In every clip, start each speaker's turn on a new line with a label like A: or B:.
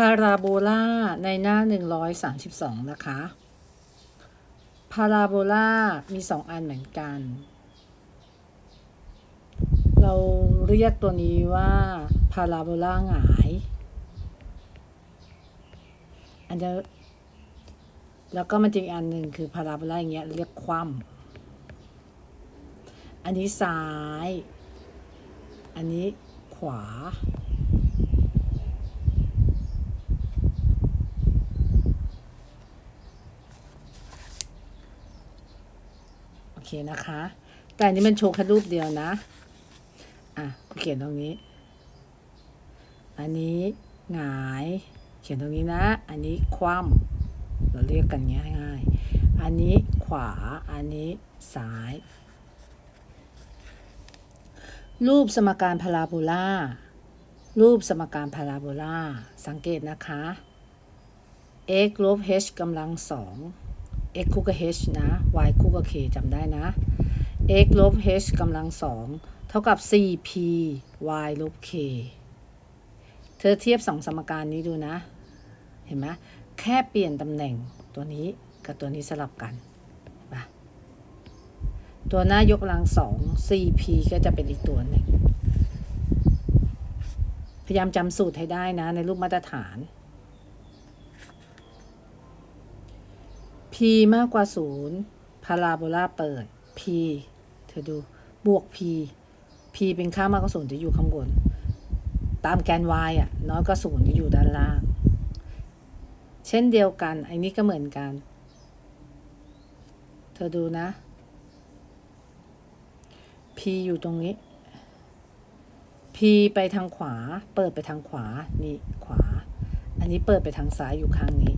A: พาราโบลาในหน้า 132 นะคะ พาราโบลามีสองอันเหมือนกัน เราเรียกตัวนี้ว่าพาราโบลาหงาย อันจะแล้วก็มันจะอีกอันหนึ่งคือพาราโบลาอย่างเงี้ยเรียกคว่ำอันนี้ซ้าย อันนี้ขวา เคนะคะ แต่อันนี้มันโชว์แค่รูปเดียวนะ อะเขียนตรงนี้ อันนี้หงาย เขียนตรงนี้นะ อันนี้คว่ำเราเรียกกันง่ายๆ อันนี้ขวา อันนี้ซ้าย รูปสมการพาราโบลารูปสมการพาราโบลาสังเกตนะคะ x ลบ h กำลังสอง x คู่กับ h นะ y คู่กับ k จำได้นะ x ลบ h กำลังสองเท่ากับ 4p y ลบ k เธอเทียบสองสมการนี้ดูนะ เห็นไหมแค่เปลี่ยนตำแหน่งตัวนี้กับตัวนี้สลับกันปะตัวหน้ายกกำลังสอง 4p ก็จะเป็นอีกตัวหนึ่งพยายามจำสูตรให้ได้นะในรูปมาตรฐาน p มากกว่าศูนย์พาราโบลาเปิด p เธอดูบวก p p เป็นค่ามากกว่าศูนย์จะอยู่ข้างบน ตามแกน y อะ น้อยกว่าศูนย์จะอยู่ด้านล่าง เช่นเดียวกันไอันนี้ก็เหมือนกัน เธอดูนะ p อยู่ตรงนี้ p ไปทางขวา เปิดไปทางขวา นี่ขวา อันนี้เปิดไปทางซ้ายอยู่ข้างนี้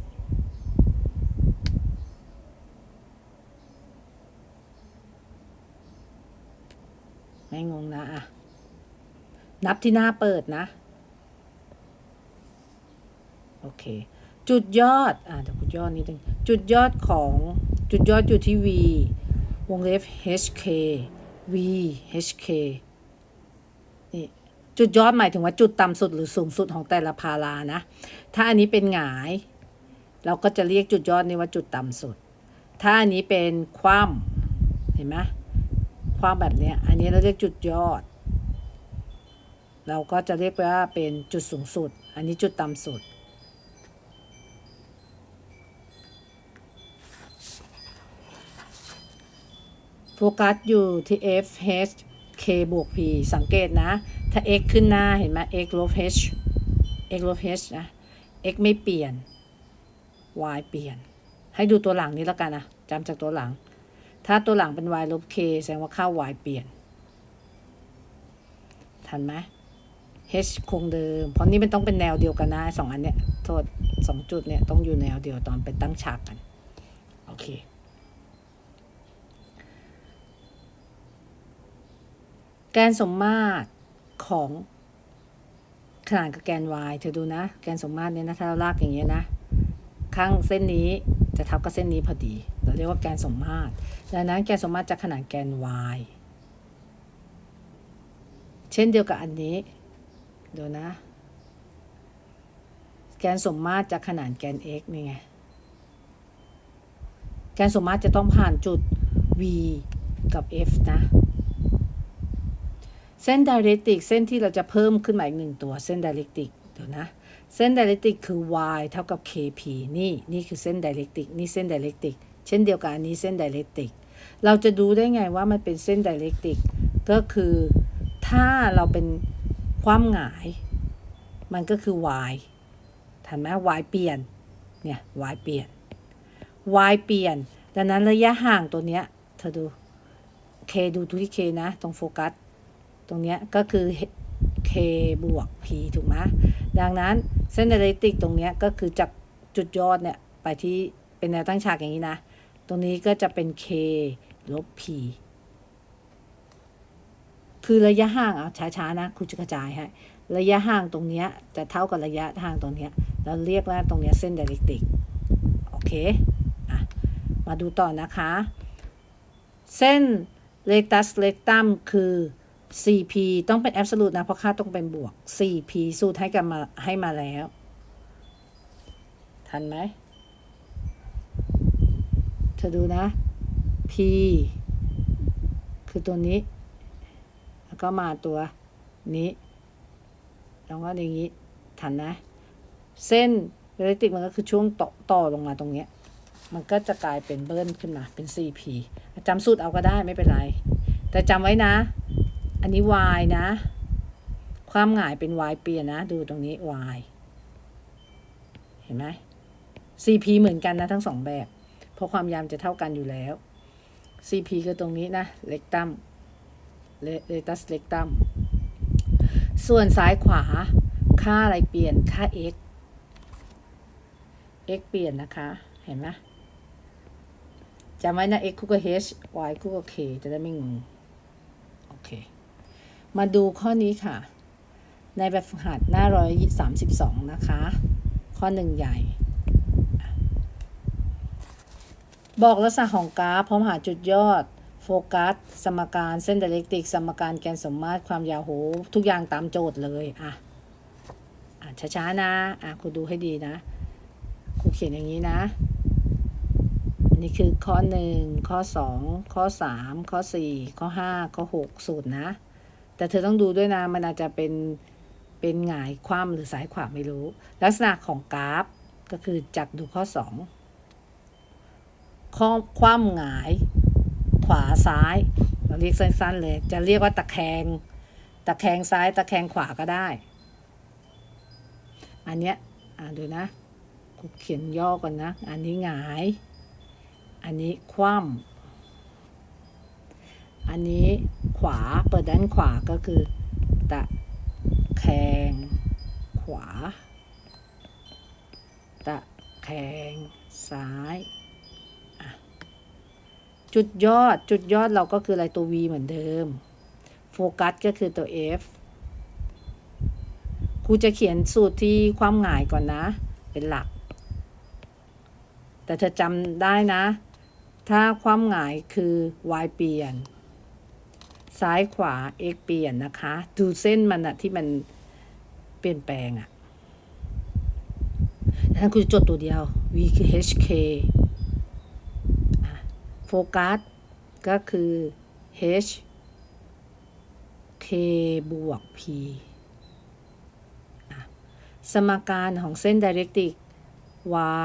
A: ไม่งงนะอะนับที่หน้าเปิดนะ โอเค จุดยอด อ่าเดี๋ยวจุดยอดนิดนึงจุดยอดของจุดยอดอยู่ที่ v วงเล็บ hk v hk นี่จุดยอดหมายถึงว่าจุดต่ำสุดหรือสูงสุดของแต่ละพารานะ ถ้าอันนี้เป็นหงาย เราก็จะเรียกจุดยอดนี้ว่าจุดต่ำสุด ถ้าอันนี้เป็นคว่ำเห็นไหม ความแบบนี้อันนี้เราเรียกจุดยอด เราก็จะเรียกว่าเป็นจุดสูงสุด อันนี้จุดต่ำสุด โฟกัสอยู่ที่ f h k บวก p สังเกตนะ ถ้า x ขึ้นหน้าเห็นไหม x ลบ h x ลบ h นะ x ไม่เปลี่ยน y เปลี่ยน ให้ดูตัวหลังนี้แล้วกันนะจำจากตัวหลัง ถ้าตัวหลังเป็น y ลบ k แสดงว่าค่า y เปลี่ยน ทันไหม h คงเดิม เพราะนี่มันต้องเป็นแนวเดียวกันนะสองอันเนี้ย โทษสองจุดเนี่ยต้องอยู่แนวเดียวตอนไปตั้งฉากกัน โอเค แกนสมมาตรของขนานกับแกน y เธอดูนะ แกนสมมาตรเนี่ยนะ ถ้าเราลากอย่างเงี้ยนะ ข้างเส้นนี้จะทับกับเส้นนี้พอดี เราเรียกว่าแกนสมมาตร ดังนั้นแกนสมมาตรจะขนานแกน y เช่นเดียวกับอันนี้ ดูนะ แกนสมมาตรจะขนานแกน x นี่ไง แกนสมมาตรจะต้องผ่านจุด v กับ f นะ เส้นไดเรกติกเส้นที่เราจะเพิ่มขึ้นมาอีกหนึ่งตัวเส้นไดเรกติกเดี๋ยวนะ เส้นไดเรกติกคือ y เท่ากับ kp นี่นี่คือเส้นไดเรกติกนี่เส้นไดเรกติกเช่นเดียวกับอันนี้เส้นไดเรกติกเราจะดูได้ไงว่ามันเป็นเส้นไดเรกติกก็คือถ้าเราเป็นความหงาย มันก็คือ y ทันไหม y เปลี่ยนเนี่ย y เปลี่ยน y เปลี่ยน ดังนั้นระยะห่างตัวเนี้ยเธอดู k ดูทุกที่ k นะ ตรงโฟกัส ตรงเนี้ยก็คือ k บวก p ถูกไหม ดังนั้นเส้นไดเรกติกตรงนี้ก็คือจากจุดยอดเนี่ยไปที่เป็นแนวตั้งฉากอย่างนี้นะ ตรงนี้ก็จะเป็น k ลบ p คือระยะห่างเอาช้าๆนะครูจะกระจายให้ระยะห่างตรงนี้จะเท่ากับระยะห่างตรงนี้เราเรียกว่าตรงนี้เส้นไดเรกติกโอเคอะมาดูต่อนะคะ เส้นเลตัสเลตัมคือ 4p ต้องเป็น absolute นะ เพราะค่าต้องเป็นบวก 4p สูตรให้กันมาให้มาแล้ว ทันไหม เธอดูนะ p คือตัวนี้ แล้วก็มาตัวนี้แล้วก็อย่างนี้ ทันนะ เส้นเรติกมันก็คือช่วงต่อต่อลงมาตรงเนี้ย มันก็จะกลายเป็นเบิ้ลขึ้นมาเป็น CP จำสูตรเอาก็ได้ไม่เป็นไร แต่จำไว้นะ อันนี้ Y นะ ความหงายเป็น Y เปลี่ยนนะ ดูตรงนี้ Y เห็นไหม CP เหมือนกันนะทั้งสองแบบ เพราะความยาวจะเท่ากันอยู่แล้ว CP ก็ตรงนี้นะ เล็กตั้มเลตัสเล็กตั้มส่วนซ้ายขวา ค่าอะไรเปลี่ยน ค่า x x เปลี่ยนนะคะ เห็นไหมจำไว้นะ x คู่กับ h y คู่กับ k จะได้ไม่งง โอเค มาดูข้อนี้ค่ะ ในแบบฝึกหัดหน้าร้อยสามสิบสองนะคะ ข้อหนึ่งใหญ่ บอกลักษณะของกราฟพร้อมหาจุดยอด โฟกัส สมการเส้นดเรกติก สมการแกนสมมาตรความยาวโห ทุกอย่างตามโจทย์เลย อะ อะช้าๆนะอะครูดูให้ดีนะครูเขียนอย่างนี้นะนนี้คือข้อหนึ่งข้อสองข้อสามข้อสี่ข้อห้าข้อหกสูตรนะ แต่เธอต้องดูด้วยนะ มันอาจจะเป็นเป็นหงายคว่ำหรือสายขวาไม่รู้ ลักษณะของกราฟก็คือจากดูข้อสองข้อคว่ำหงาย ขวาซ้าย เราเรียกสั้นๆเลย จะเรียกว่าตะแคง ตะแคงซ้าย ตะแคงขวาก็ได้ อันเนี้ยอ่าดูนะกูเขียนย่อก่อนนะ อันนี้หงาย อันนี้คว่ำอันนี้ ขวา เปิดด้านขวาก็คือ ตะแคง ขวา ตะแคง ซ้ายจุดยอดจุดยอดเราก็คืออะไรตัว V เหมือนเดิม โฟกัสก็คือตัว F ครูจะเขียนสูตรที่ความหงายก่อนนะ เป็นหลัก แต่เธอจำได้นะ ถ้าความหงายคือ y เปลี่ยน ซ้ายขวา x เปลี่ยนนะคะ ดูเส้นมันอะที่มันเปลี่ยนแปลงอะดังนั้นคุณจดตัวเดียว v คือ hk โฟกัสก็คือ h k บวก p สมการของเส้น directic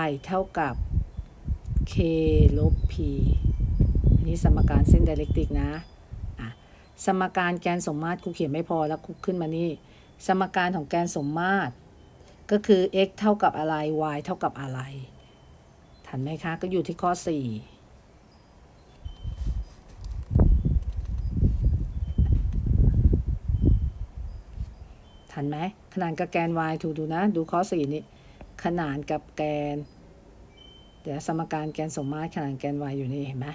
A: y เท่ากับ k ลบ p อันนี้สมการเส้น directic นะ สมการแกนสมมาตรครูเขียนไม่พอแล้วครูขึ้นมานี่ สมการของแกนสมมาตร ก็คือ x เท่ากับอะไร y เท่ากับอะไร ทันไหมคะ ก็อยู่ที่ข้อ 4ทันไหมขนานกับแกน y ถูกดูนะ ดูข้อ4นี้ขนานกับแกน เดี๋ยวสมการแกนสมมาตรขนานแกน y อยู่นี่เห็นไหม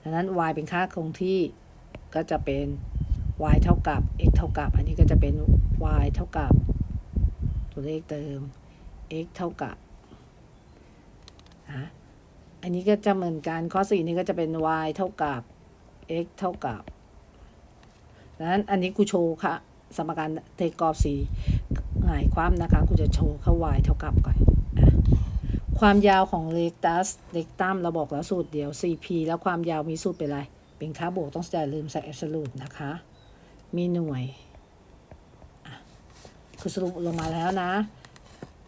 A: ดังนั้น y เป็นค่าคงที่ ก็จะเป็น y เท่ากับ x เท่ากับ อันนี้ก็จะเป็น y เท่ากับ ตัวเลขเติม x เท่ากับนะอันนี้ก็จะเหมือนกันข้อ4นี้ก็จะเป็น y เท่ากับ x เท่ากับดังนั้นอันนี้กูโชว์ค่ะ สมการเทกรอบสีหงายความนะคะกูจะโชว์เข้า y เท่ากับก่อนความยาวของเลตัสเลกตัมเราบอกแล้วสูตรเดียว cp แล้วความยาวมีสูตรเป็นไร เป็นค่าบวกต้องอย่าลืมใส่ absolute นะคะ มีหน่วย คือสรุปลงมาแล้วนะ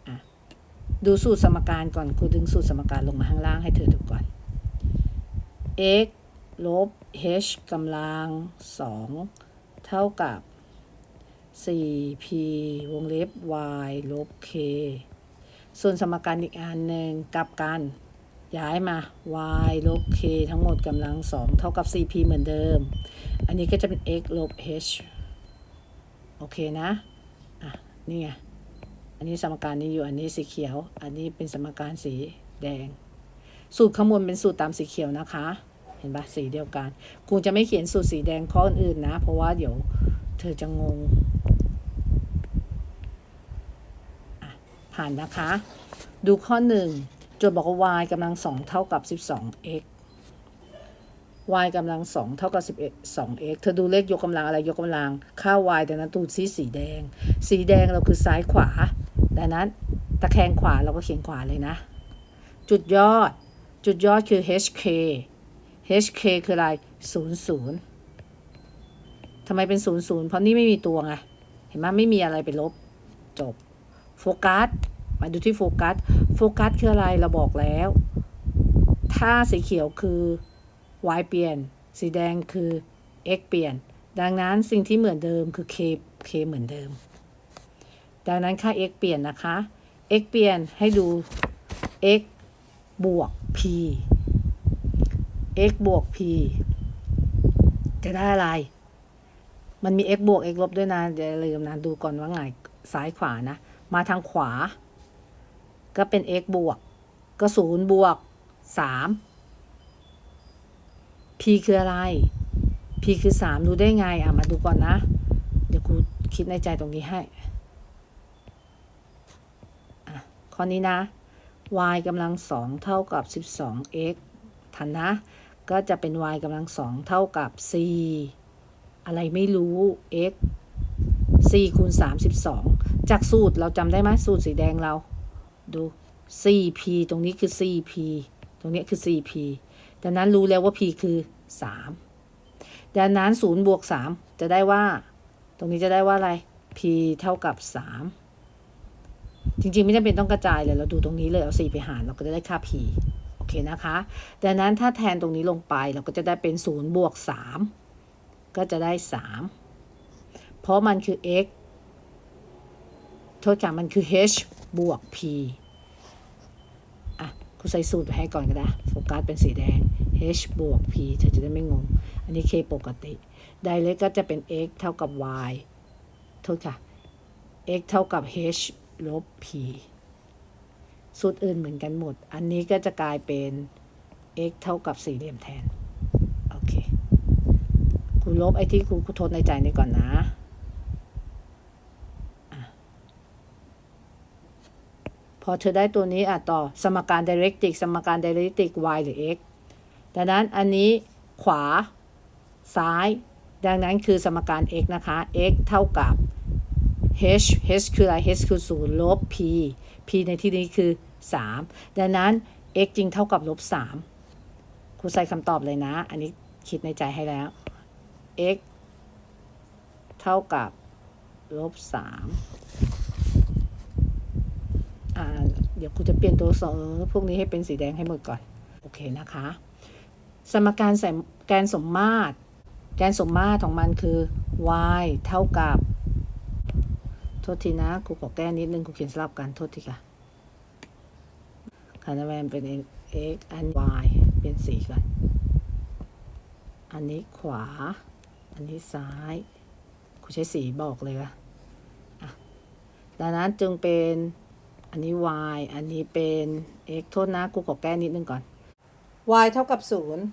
A: อะดูสูตรสมการก่อนครูดึงสูตรสมการลงมาข้างล่างให้เธอดูก่อน x ลบ h กำลัง 2 เท่ากับ 4p วงเล็บ y ลบ k ส่วนสมการอีกอันหนึ่งกลับกัน ย้ายมา y ลบ k ทั้งหมดกำลัง2เท่ากับ 4p เหมือนเดิม อันนี้ก็จะเป็น x ลบ h โอเคนะ อะ นี่ไง อันนี้สมการนี้อยู่ อันนี้สีเขียว อันนี้เป็นสมการสีแดง สูตรข้างบนเป็นสูตรตามสีเขียวนะคะ เห็นปะสีเดียวกันครูจะไม่เขียนสูตรสีแดงข้ออื่นๆนะ เพราะว่าเดี๋ยวเธอจะงงะผ่านนะคะ ดูข้อหนึ่ง โจทย์บอกว่า y กำลังสองเท่ากับ 12x y กำลังสองเท่ากับ11 2x เธอดูเลขยกกำลังอะไรยกกำลัง ค่า y ดังนั้นตูดสีสีแดง สีแดงเราคือซ้ายขวา ดังนั้นตะแคงขวาเราก็เขียนขวาเลยนะ จุดยอด จุดยอดคือ HK HK คืออะไร00ทำไมเป็น 00 เพราะนี่ไม่มีตัวไง เห็นไหมไม่มีอะไรไปลบ จบ โฟกัส มาดูที่โฟกัส โฟกัสคืออะไรเราบอกแล้ว ถ้าสีเขียวคือ y เปลี่ยน สีแดงคือ x เปลี่ยน ดังนั้นสิ่งที่เหมือนเดิมคือ k k เหมือนเดิม ดังนั้นค่า x เปลี่ยนนะคะ x เปลี่ยนให้ดู x บวก p x บวก p จะได้อะไร มันมี x บวก x ลบด้วยนะอย่าลืมนะ ดูก่อนว่าไงซ้ายขวานะ มาทางขวา ก็เป็น x บวก ก็ศูนย์บวกสาม p คืออะไร p คือสามดูได้ไง อะ มาดูก่อนนะ เดี๋ยวครูคิดในใจตรงนี้ให้ อะ ข้อนี้นะ y กำลังสองเท่ากับ 12x ทันนะ ก็จะเป็น y กำลังสองเท่ากับ c อะไรไม่รู้ x 4คูณ32 จากสูตรเราจำได้ไหมสูตรสีแดงเรา ดู 4p ตรงนี้คือ 4p ตรงนี้คือ 4p ดังนั้นรู้แล้วว่า p คือ 3 ดังนั้น 0 บวก 3 จะได้ว่า ตรงนี้จะได้ว่าอะไร p เท่ากับ 3 จริงๆ ไม่จำเป็นต้องกระจายเลย เราดูตรงนี้เลย เอา 4 ไปหาร เราก็จะได้ค่า p โอเคนะคะ ดังนั้นถ้าแทนตรงนี้ลงไปเราก็จะได้เป็น 0 บวก 3 ก็จะได้ 3 เพราะมันคือ x โทษค่ะมันคือ h บวก p อะครูใส่สูตรไปให้ก่อนก็ได้โฟกัสเป็นสีแดง h บวก p เธอจะได้ไม่งง อันนี้ k ปกติ ไดเรกก็จะเป็น x เท่ากับ y โทษค่ะ x เท่ากับ h ลบ p สูตรอื่นเหมือนกันหมด อันนี้ก็จะกลายเป็น x เท่ากับสี่เหลี่ยมแทน โอเคครูลบไอ้ที่ครูครูทดในใจนี้ก่อนนะ พอเธอได้ตัวนี้อะต่อสมการ directic สมการ directic y หรือ x ดังนั้นอันนี้ขวาซ้าย ดังนั้นคือสมการ x นะคะ x เท่ากับ h h คืออะไร h คือ 0 ลบ p p ในที่นี้คือ 3 ดังนั้น x จริงเท่ากับลบ 3 ครูใส่คำตอบเลยนะ อันนี้คิดในใจให้แล้ว x เท่ากับลบ 3อ่า เดี๋ยวครูจะเปลี่ยนตัวสองพวกนี้ให้เป็นสีแดงให้หมดก่อน โอเคนะคะ สมการใส่แกนสมมาตร แกนสมมาตรของมันคือ y เท่ากับ โทษทีนะครูขอแก้นิดนึงครูเขียนสลับกันโทษทีค่ะคานาแวนเป็น x อัน y เป็นสีก่อน อันนี้ขวา อันนี้ซ้ายครูใช้สีบอกเลยอะดังนั้นจึงเป็น อันนี้ y อันนี้เป็น x โทษนะครูขอแก้นิดนึงก่อน y เท่ากับศูนย์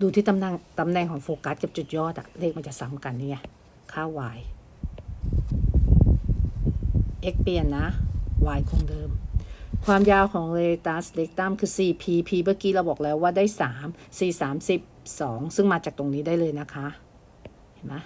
A: ดูที่ตำแหน่งตำแหน่งของโฟกัสกับจุดยอดอะเลขมันจะซ้ำกันนี่ไง ค่า y x เปลี่ยนนะ y คงเดิม ความยาวของเรตัสเล็กตัมคือ 4p p เมื่อกี้เราบอกแล้วว่าได้ 3 4 32ซึ่งมาจากตรงนี้ได้เลยนะคะ เห็นไหม